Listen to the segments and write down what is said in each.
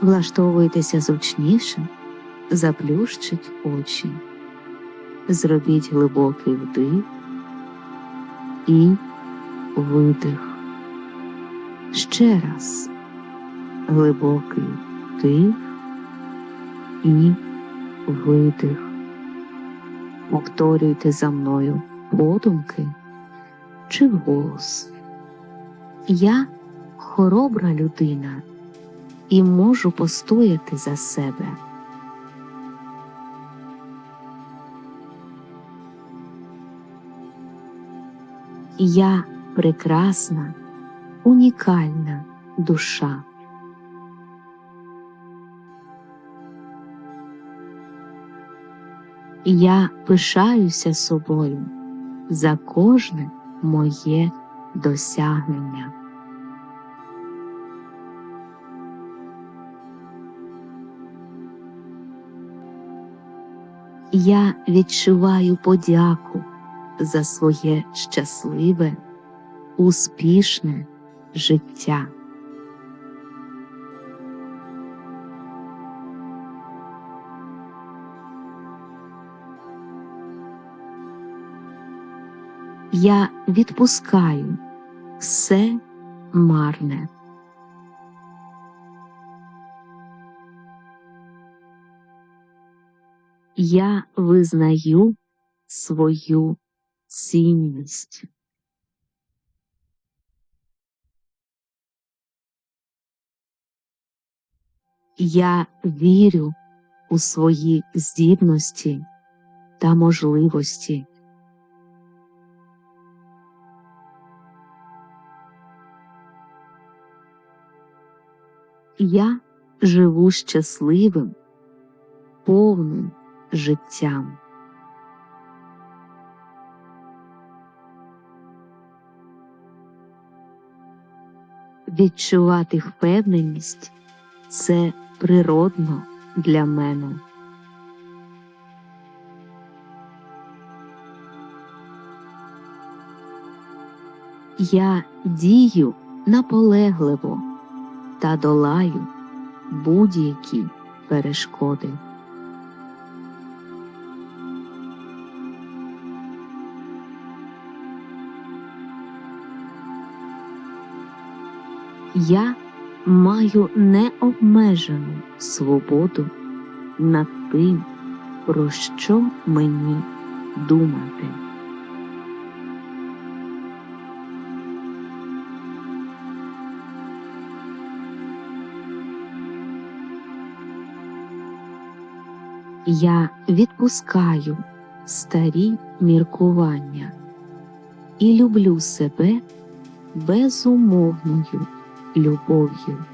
Влаштовуйтеся зручніше, заплющіть очі, зробіть глибокий вдих і видих. Ще раз глибокий вдих і видих. Повторюйте за мною подумки чи вголос. Я хоробра людина і можу постояти за себе. Я прекрасна, унікальна душа. Я пишаюся собою за кожне моє досягнення. Я відчуваю подяку за своє щасливе, успішне життя. Я відпускаю все марне. Я визнаю свою цінність. Я вірю у свої здібності та можливості. Я живу щасливим, повним життям. Відчувати впевненість це природно для мене. Я дію наполегливо та долаю будь-які перешкоди. Я маю необмежену свободу над тим, про що мені думати. Я відпускаю старі міркування і люблю себе безумовною любов'ю.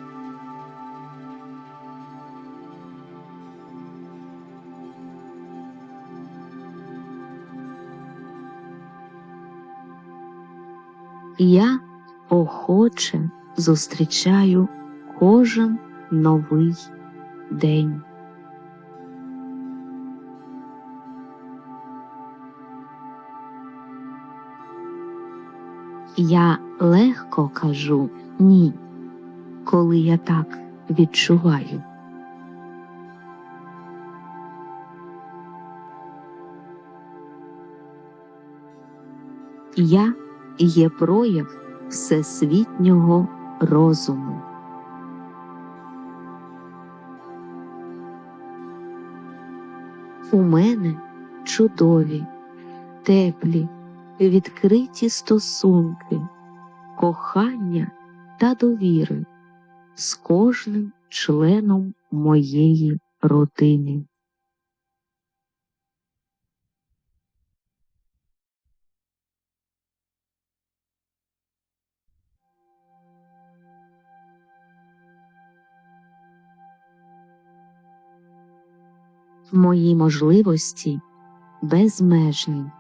Я охоче зустрічаю кожен новий день. Я легко кажу ні, коли я так відчуваю. Я є прояв всесвітнього розуму. У мене чудові, теплі, відкриті стосунки, кохання та довіри з кожним членом моєї родини. Мої можливості безмежні.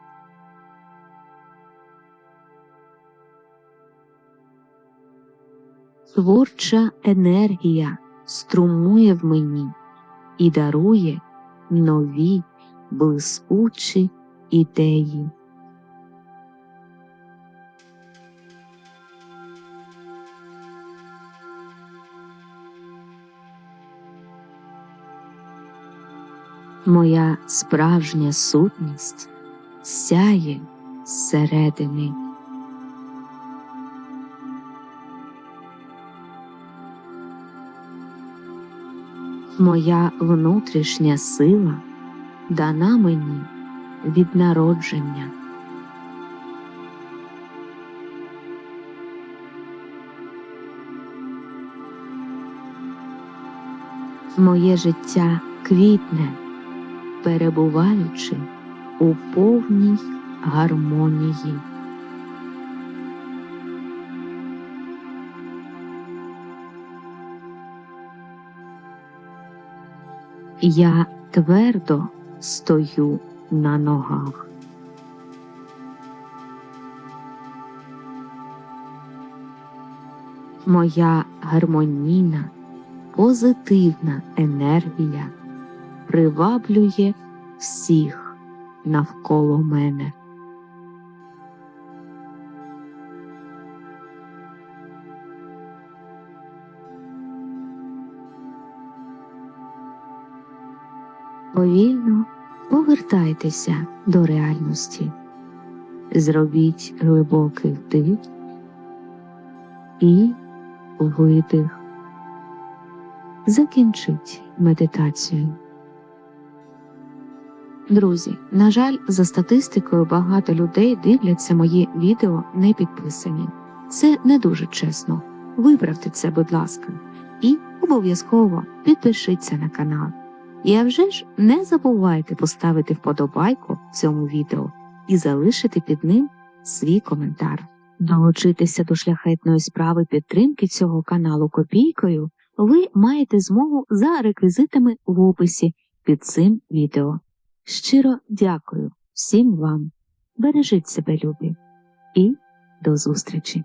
творча енергія струмує в мені і дарує нові блискучі ідеї. Моя справжня сутність сяє зсередини. Моя внутрішня сила дана мені від народження. Моє життя квітне, перебуваючи у повній гармонії. Я твердо стою на ногах. Моя гармонійна, позитивна енергія приваблює всіх навколо мене. Повільно повертайтеся до реальності. Зробіть глибокий вдих і видих. Закінчіть медитацію. Друзі, на жаль, за статистикою багато людей дивляться мої відео не підписані. Це не дуже чесно. Виправте це, будь ласка, і обов'язково підпишіться на канал. І а вже ж не забувайте поставити вподобайку цьому відео і залишити під ним свій коментар. Долучитися до шляхетної справи підтримки цього каналу копійкою ви маєте змогу за реквізитами в описі під цим відео. Щиро дякую всім вам. Бережіть себе, любі, і до зустрічі!